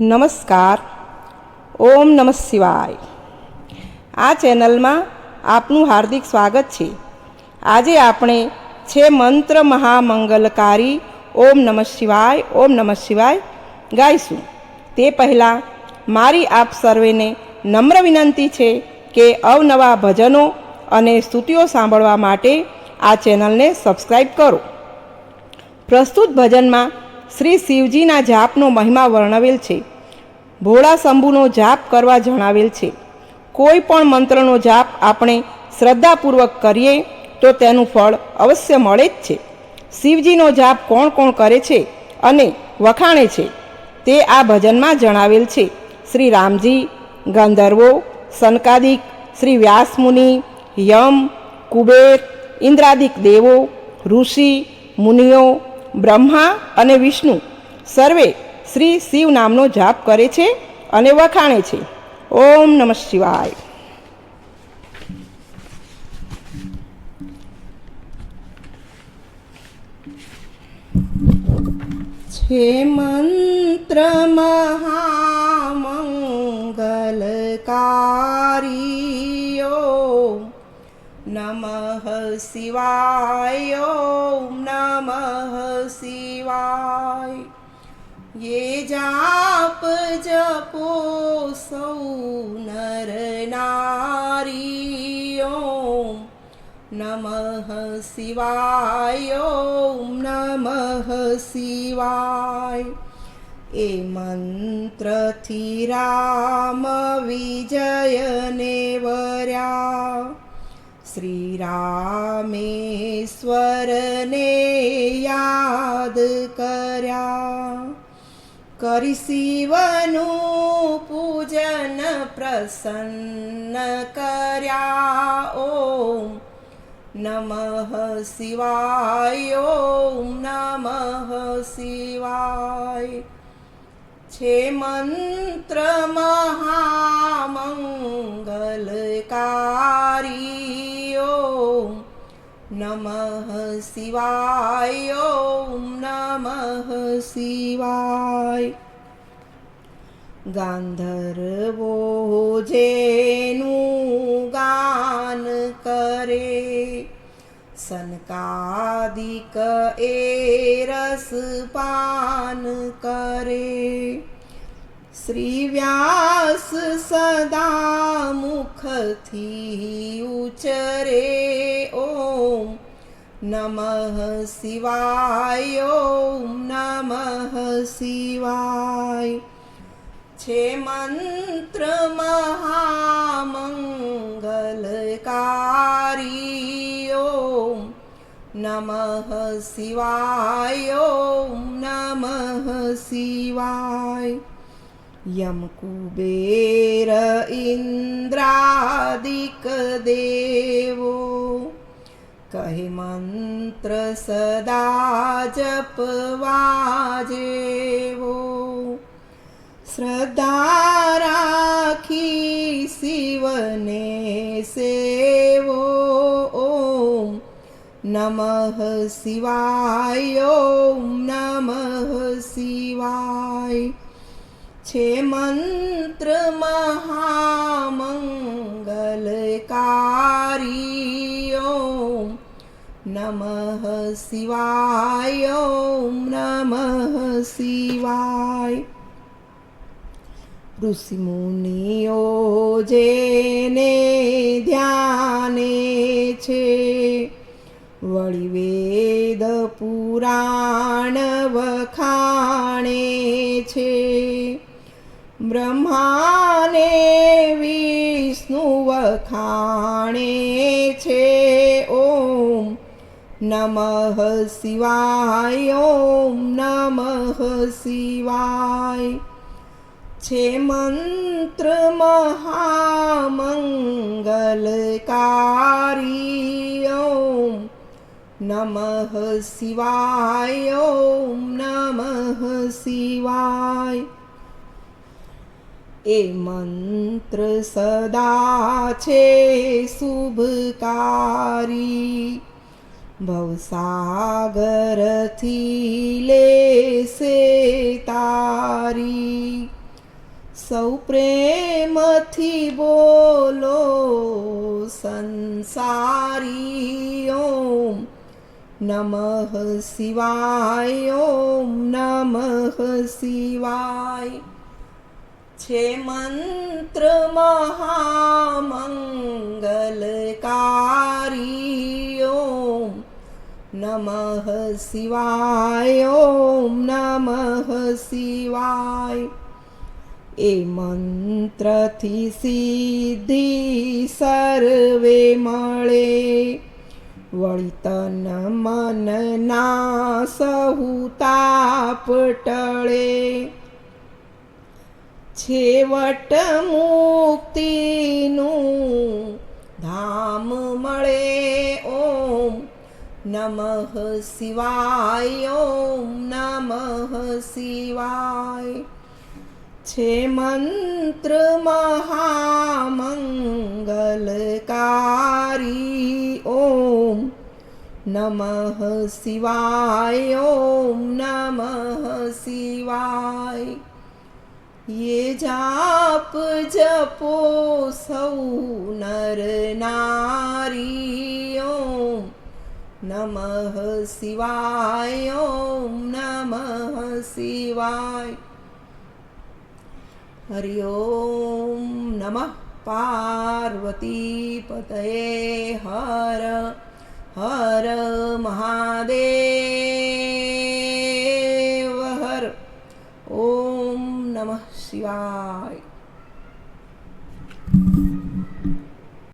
નમસ્કાર. ઓમ નમઃ શિવાય. આ ચેનલમાં આપનું હાર્દિક સ્વાગત છે. આજે આપણે છે મંત્ર મહામંગલકારી ઓમ નમઃ શિવાય, ઓમ નમઃ શિવાય ગાઈશું. તે પહેલાં મારી આપ સર્વેને નમ્ર વિનંતી છે કે અવનવા ભજનો અને સ્તુતિઓ સાંભળવા માટે આ ચેનલને સબસ્ક્રાઈબ કરો. પ્રસ્તુત ભજનમાં શ્રી શિવજીના જાપનો મહિમા વર્ણવેલ છે. ભોળા શંભુનો જાપ કરવા જણાવેલ છે. કોઈ પણ મંત્રનો જાપ આપણે શ્રદ્ધાપૂર્વક કરીએ તો તેનું ફળ અવશ્ય મળે જ છે. શિવજીનો જાપ કોણ કોણ કરે છે અને વખાણે છે તે આ ભજનમાં જણાવેલ છે. શ્રી રામજી, ગંધર્વો, સનકાદિક, શ્રી વ્યાસમુનિ, યમ, કુબેર, ઇન્દ્રાદિક દેવો, ઋષિ, મુનિઓ બ્રહ્મા અને વિષ્ણુ સર્વે શ્રી શિવ નામનો જાપ કરે છે અને વખાણે છે. ઓમ નમઃ શિવાય. છે મંત્ર મહામંગલકારીઓ. નમઃ શિવાય. ઓમ નમઃ શિવાય ये जाप जपो सौ नर नारी ओम नमः शिवाय ओम नमः शिवाय એ મંત્રથી રામ વિજયને વર્યા શ્રી રામેશ્વરને કરી શિવનું પૂજન પ્રસન્ન કર્યા ઓમ નમઃ શિવાય ઓમ નમઃ શિવાય છે મંત્ર મહામંગલકારી ઓમ નમઃ શિવાય ઓમ નમઃ શિવાય ગાંધર્વો જેનું ગાન કરે. સનકાદિક એ રસ પાન કરે. શ્રી વ્યાસ સદા મુખથી ઉચરે ઓમ નમઃ શિવાય, ઓમ નમઃ શિવાય. છે મંત્ર મહામંગલકારી ઓમ નમઃ શિવાય, ઓમ નમઃ શિવાય. યમ કુબેર ઇન્દ્રાદિક દેવો. કહે મંત્ર સદા જપવા જેવો. શ્રદ્ધા રાખી શિવને સેવો ઓમ નમઃ શિવાય ઓમ નમઃ શિવાય છે મંત્ર મહામંગલકારી ઓમ નમઃ શિવાય ઓમ નમઃ શિવાય ઋષિમુનિઓ જેને ધ્યાને છે. વળી વેદ પુરાણ વખાણે છે. બ્રહ્માને વિષ્ણુ વખાણે છે. ઓમ નમઃ શિવાય, ઓમ નમઃ શિવાય. છે મંત્ર મહામંગલકારી ઓમ નમઃ શિવાય ઓમ નમઃ શિવાય એ મંત્ર સદા છે શુભકારી ભવસાગરથી લેશે સૌ પ્રેમથી બોલો સંસારી ઓમ નમઃ શિવાય, ઓમ નમઃ શિવાય. છે મંત્ર મહામંગલકારી, ઓમ નમઃ શિવાય, ઓમ નમઃ શિવાય. એ મંત્રથી સિદ્ધિ સર્વે મળે. વળી તન મન ના સહુ તાપ ટળે. છેવટ મુક્તિનું ધામ મળે ઓમ નમઃ શિવાય, ઓમ નમઃ શિવાય. છે મંત્ર મહામંગલકારી ઓમ નમઃ શિવાય ઓમ નમઃ શિવાય ये जाप जपो सौ नर नारी ओम नमः शिवाय ओम नमः शिवाय હરિ ઓમ નમઃ પાર્વતી પતયે હર હર મહાદેવ હર ઓમ નમઃ શિવાય